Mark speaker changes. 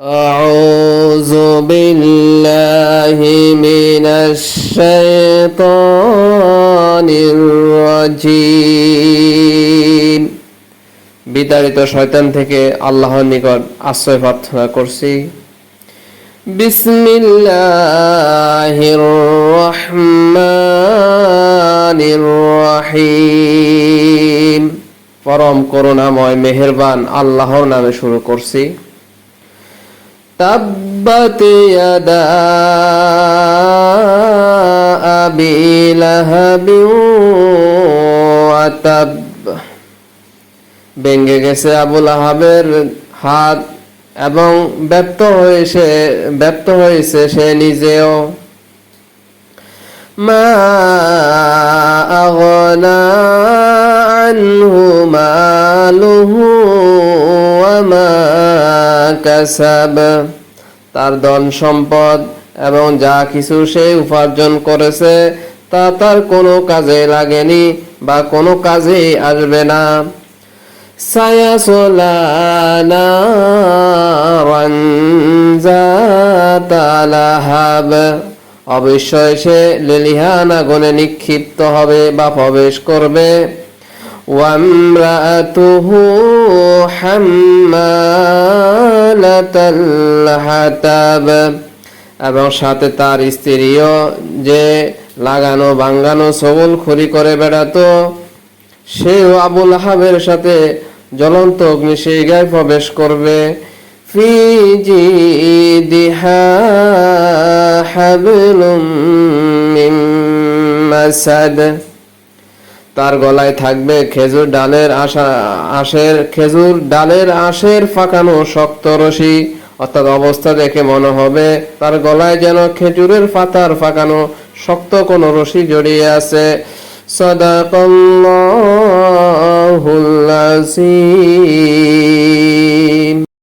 Speaker 1: أعوذ بالله من الشيطان الرجيم বিতাড়িত শয়তান থেকে আল্লাহর নিকট আশ্রয় প্রার্থনা করছি বিসমিল্লাহির রহমানির রহিম পরম করুণাময় মেহেরবান আল্লাহর নামে শুরু করছি تبت يدا أبي لهب وتب ভেঙ্গে গেছে আবুল আহাবের হাত এবং ব্যপ্ত হয়েছে ব্যপ্ত হয়েছে সে নিজেও মা আগনা আনহু মালুহু ওয়ামা তার ধন সম্পদ এবং যা কিছু সে উপার্জন করেছে, তা তার কোনো কাজে লাগেনি বা কোনো কাজে আসবে না। অবশ্যই সে লেলিহান আগুনে নিক্ষিপ্ত হবে বা প্রবেশ করবে। وامرأته حمالة الحطب এবং সাথে তার স্ত্রীও যে লাগানো ভাঙ্গানো সবল খড়ি করে বেড়াতো সেও আবুল হাবের সাথে জ্বলন্ত অগ্নি সেই গায়ে প্রবেশ করবে ফি জিদিহা হাবলুম মিন মাসাদ তার গলায় থাকবে খেজুর ডালের আশা, আশের খেজুর ডালের আশের ফাঁকানো শক্ত রশি। অর্থাৎ অবস্থা দেখে মনে হবে তার গলায় যেন খেজুরের পাতার ফাঁকানো শক্ত কোন রশি জড়িয়ে আছে। সদাকল্লাহুল